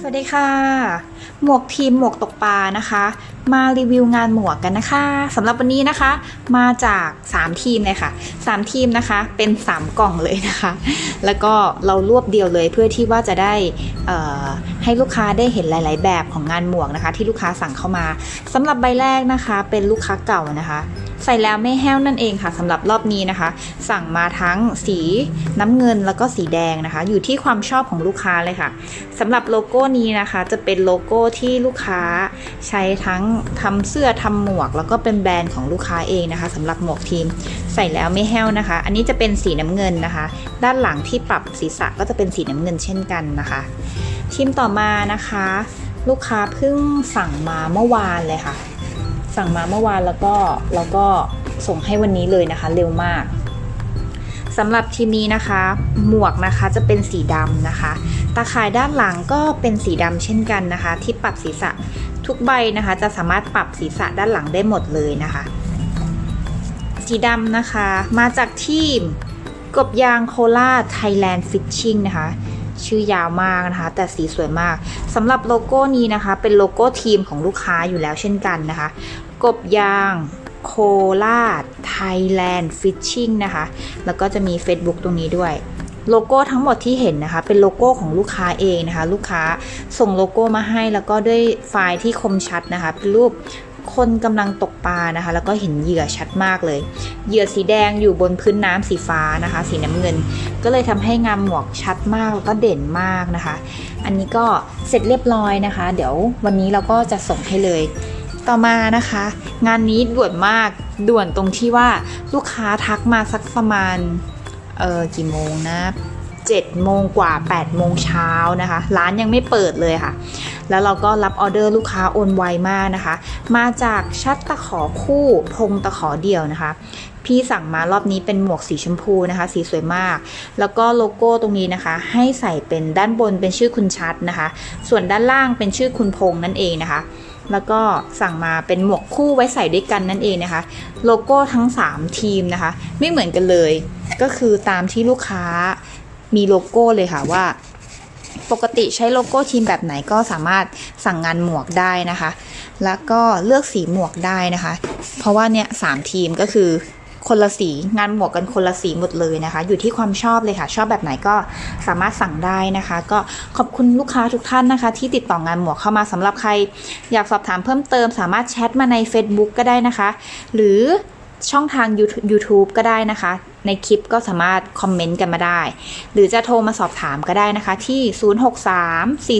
สวัสดีค่ะ หมวกทีมหมวกตกปลานะคะ มารีวิวงานหมวกกันนะคะสำหรับวันนี้นะคะ มาจาก 3 ทีมเลยค่ะ 3 ทีมนะคะเป็น 3 กล่องเลยนะคะ แล้วก็เรารวบเดียวเลยเพื่อที่ว่าจะได้ให้ลูกค้าได้เห็นหลาย ๆ แบบของงานหมวกนะคะ ที่ลูกค้าสั่งเข้ามาสำหรับใบแรกนะคะ เป็นลูกค้าเก่านะคะใส่แล้วไม่แห้วนั่นเองค่ะสำหรับรอบนี้นะคะ สั่งมาทั้งสีน้ำเงินแล้วก็สีแดงนะคะ อยู่ที่ความชอบของลูกค้าเลยค่ะสำหรับโลโก้นี้นะคะ จะเป็นโลโก้ที่ลูกค้าใช้ทั้งทำเสื้อทำหมวก แล้วก็เป็นแบรนด์ของลูกค้าเองนะคะสำหรับหมวกทีมใส่แล้วไม่แห้วนะคะ อันนี้จะเป็นสีน้ำเงินนะคะ ด้านหลังที่ปรับศีรษะก็จะเป็นสีน้ำเงินเช่นกันนะคะทีมต่อมานะคะ ลูกค้าเพิ่งสั่งมาเมื่อวานเลยค่ะ สั่งมาเมื่อวานแล้วก็แล้วก็ส่งให้วันนี้เลยนะคะ เร็วมากสำหรับทีมนี้นะคะ หมวกนะคะจะเป็นสีดำนะคะ ตาข่ายด้านหลังก็เป็นสีดำเช่นกันนะคะ ที่ปรับศีรษะทุกใบนะคะ จะสามารถปรับศีรษะด้านหลังได้หมดเลยนะคะ สีดำนะคะ มาจากทีมกบยางโคราไทยแลนด์ฟิชชิ่งนะคะ ชื่อยาวมากนะคะ แต่สีสวยมากสำหรับโลโก้นี้นะคะ เป็นโลโก้ทีมของลูกค้าอยู่แล้วเช่นกันนะคะ กบยาง โคราชไทยแลนด์ฟิชชิ่งนะคะ แล้วก็จะมี Facebook ตรงนี้ด้วยโลโก้ทั้งหมดที่เห็นนะคะ เป็นโลโก้ของลูกค้าเองนะคะ ลูกค้าส่งโลโก้มาให้แล้วก็ด้วยไฟล์ที่คมชัดนะคะ เป็นรูป คนกำลังตกปลานะคะ แล้วก็เห็นเหยื่อชัดมากเลย เหยื่อสีแดงอยู่บนพื้นน้ำสีฟ้านะคะ สีน้ำเงิน ก็เลยทำให้งามหมวกชัดมากแล้วก็เด่นมากนะคะ อันนี้ก็เสร็จเรียบร้อยนะคะ เดี๋ยววันนี้เราก็จะส่งให้เลยต่อมานะคะ งานนี้ด่วนมากด่วนตรงที่ว่าลูกค้าทักมาสักประมาณเออกี่โมงนะ7โมงกว่า8โมงเช้านะคะ ร้านยังไม่เปิดเลยค่ะ แล้วเราก็รับออเดอร์ลูกค้าโอนไวมากนะคะ มาจากชัดตะขอคู่พงตะขอเดี่ยวนะคะ พี่สั่งมารอบนี้เป็นหมวกสีชมพูนะคะ สีสวยมาก แล้วก็โลโก้ตรงนี้นะคะ ให้ใส่เป็นด้านบนเป็นชื่อคุณชัดนะคะ ส่วนด้านล่างเป็นชื่อคุณพงนั่นเองนะคะแล้วก็สั่งมาเป็นหมวกคู่ไว้ใส่ด้วยกันนั่นเองนะคะ โลโก้ทั้ง 3 ทีมนะคะ ไม่เหมือนกันเลย ก็คือตามที่ลูกค้ามีโลโก้เลยค่ะว่า ปกติใช้โลโก้ทีมแบบไหนก็สามารถสั่งงานหมวกได้นะคะ แล้วก็เลือกสีหมวกได้นะคะ เพราะว่าเนี่ยสามทีมก็คือคนละสีงานหมวกกันคนละสีหมดเลยนะคะ อยู่ที่ความชอบเลยค่ะ ชอบแบบไหนก็สามารถสั่งได้นะคะ ก็ขอบคุณลูกค้าทุกท่านนะคะ ที่ติดต่องานหมวกเข้ามาสำหรับใคร อยากสอบถามเพิ่มเติม สามารถแชทมาใน Facebook ก็ได้นะคะ หรือ ช่องทาง YouTube ก็ได้นะคะ ในคลิปก็สามารถคอมเมนต์กันมาได้ หรือจะโทรมาสอบถามก็ได้นะคะ ที่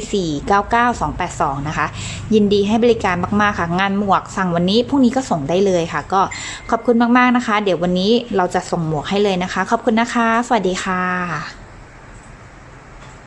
0634499282 นะคะ ยินดีให้บริการมาก ๆ ค่ะ งานหมวกสั่งวันนี้พรุ่งนี้ก็ส่งได้เลยค่ะ ก็ขอบคุณมาก ๆ นะคะ เดี๋ยววันนี้เราจะส่งหมวกให้เลยนะคะ ขอบคุณนะคะ สวัสดีค่ะ